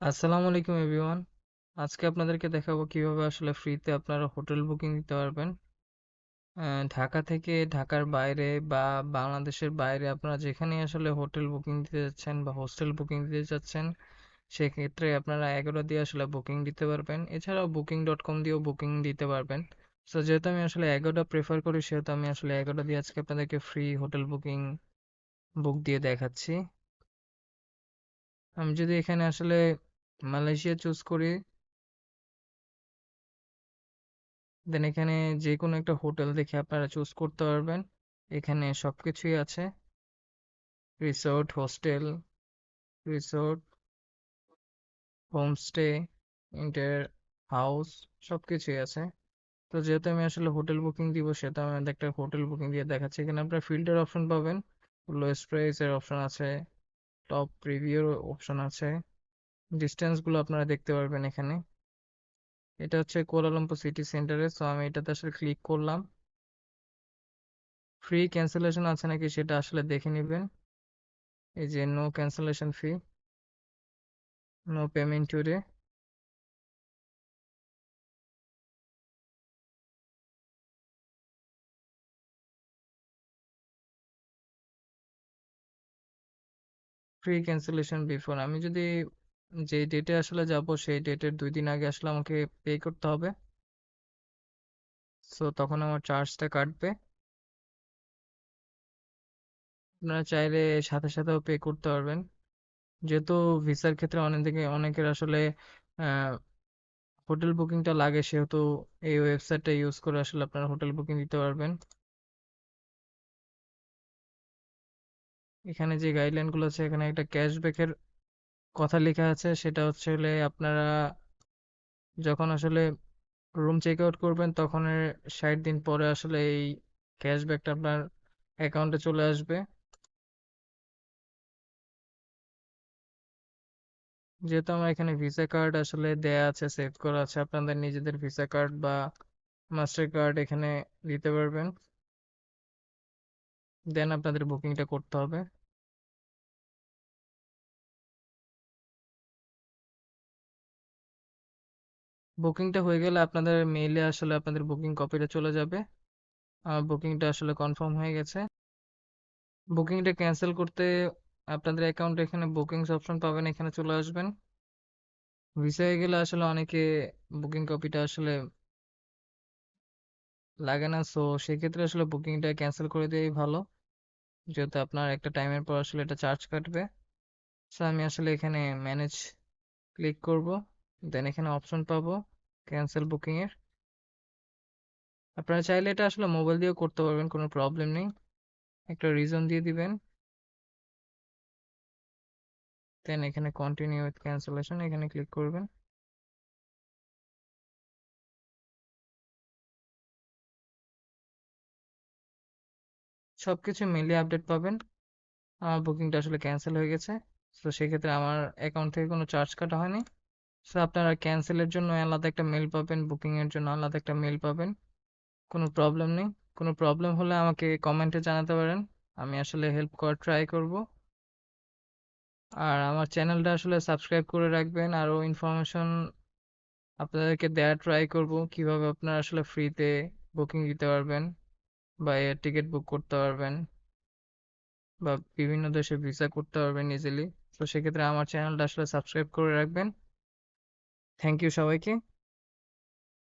আসসালামু আলাইকুম এভরিওয়ান। আজকে আপনাদেরকে দেখাবো কীভাবে আসলে ফ্রিতে আপনারা হোটেল বুকিং দিতে পারবেন। ঢাকা থেকে ঢাকার বাইরে বা বাংলাদেশের বাইরে আপনারা যেখানে আসলে হোটেল বুকিং দিতে যাচ্ছেন বা হোস্টেল বুকিং দিতে যাচ্ছেন, সেক্ষেত্রে আপনারা এগারো দিয়ে আসলে বুকিং দিতে পারবেন। এছাড়াও বুকিং ডট কম দিয়েও বুকিং দিতে পারবেন। সো যেহেতু আমি আসলে এগারোটা প্রেফার করি, সেহেতু আমি আসলে এগারোটা দিয়ে আজকে আপনাদেরকে ফ্রি হোটেল বুকিং বুক দিয়ে দেখাচ্ছি। আমি যদি এখানে আসলে মালয়েশিয়া চুজ করি। দেন এখানে যে কোনো একটা হোটেল দেখে আপনারা চুজ করতে পারবেন। এখানে সবকিছুই আছে। Resort hostel resort homestay entire house সবকিছুই আছে। তো যেহেতু আমি আসলে হোটেল বুকিং দিব, সেহেতু আমি একটা হোটেল বুকিং দিয়ে দেখাচ্ছি। এখানে আপনারা ফিল্টার অপশন পাবেন। লোয়েস্ট প্রাইসের অপশন আছে। টপ রিভিউর অপশন আছে। ডিস্টেন্সগুলো আপনারা দেখতে পারবেন এখানে। এটা হচ্ছে কুয়ালালামপুর সিটি সেন্টারে সো আমি এটাতে আসলে ক্লিক করলাম। ফ্রি ক্যান্সেলেশন আছে নাকি সেটা আসলে দেখে নেবেন। এই যে no cancellation fee no payment today free cancellation before আমি যদি যে ডেটে আসলে যাব, সেই ডেটের দুই দিন আগে আসলে আমাকে পে করতে হবে। সো তখন আমার চার্জটা কাটবে। আপনারা চাইলে সাথে সাথেও পে করতে পারবেন। যেহেতু ভিসার ক্ষেত্রে অনেক দিকে অনেকের আসলে হোটেল বুকিংটা লাগে, সেহেতু এই ওয়েবসাইটটা ইউজ করে আসলে আপনারা হোটেল বুকিং দিতে পারবেন। এখানে যে গাইডলাইনগুলো আছে, এখানে একটা ক্যাশব্যাকের কথা লেখা আছে, সেটা হচ্ছে হলে আপনারা যখন আসলে রুম চেক আউট করবেন তখন ষাট দিন পরে আসলে এই ক্যাশব্যাকটা আপনার অ্যাকাউন্টে চলে আসবে। যেহেতু আমার এখানে ভিসা কার্ড আসলে দেয়া আছে সেভ করা আছে, আপনাদের নিজেদের ভিসা কার্ড বা মাস্টার কার্ড এখানে দিতে পারবেন। দেন আপনাদের বুকিংটা করতে হবে। বুকিংটা হয়ে গেলে আপনাদের মেইলে আসলে আপনাদের বুকিং কপিটা চলে যাবে। আমার বুকিংটা আসলে কনফার্ম হয়ে গেছে। বুকিংটা ক্যান্সেল করতে আপনাদের অ্যাকাউন্টে এখানে বুকিংস অপশন পাবেন, এখানে চলে আসবেন। ভিসা হয়ে গেলে আসলে অনেকে বুকিং কপিটা আসলে লাগে না সো সেক্ষেত্রে আসলে বুকিংটা ক্যান্সেল করে দেওয়াই ভালো। যেহেতু আপনার একটা টাইমের পর আসলে এটা চার্জ কাটবে। সো আমি আসলে এখানে ম্যানেজ ক্লিক করব। দেন এখানে অপশন পাবো ক্যান্সেল বুকিং এর। আপনারা চাইলে এটা আসলে মোবাইল দিয়েও করতে পারবেন, কোনো প্রবলেম নেই। একটা রিজন দিয়ে দিবেন। দেন এখানে কন্টিনিউ উইথ ক্যান্সেলেশন এখানে ক্লিক করবেন। সবকিছু মিলিয়ে আপডেট পাবেন। আমার বুকিংটা আসলে ক্যান্সেল হয়ে গেছে। তো সেক্ষেত্রে আমার অ্যাকাউন্ট থেকে কোনো চার্জ কাটা হয়নি। সো আপনারা ক্যান্সেলের জন্য আলাদা একটা মেল পাবেন বুকিংয়ের জন্য আলাদা একটা মেল পাবেন। কোনো প্রবলেম নেই। কোনো প্রবলেম হলে আমাকে কমেন্টে জানাতে পারেন। আমি আসলে হেল্প করার ট্রাই করব। আর আমার চ্যানেলটা আসলে সাবস্ক্রাইব করে রাখবেন। আরও ইনফরমেশন আপনাদেরকে দেওয়ার ট্রাই করব। কীভাবে আপনারা আসলে ফ্রিতে বুকিং দিতে পারবেন বা এয়ার টিকিট বুক করতে পারবেন বা বিভিন্ন দেশে ভিসা করতে পারবেন ইজিলি তো সেক্ষেত্রে আমার চ্যানেলটা আসলে সাবস্ক্রাইব করে রাখবেন। থ্যাংক ইউ সবাইকে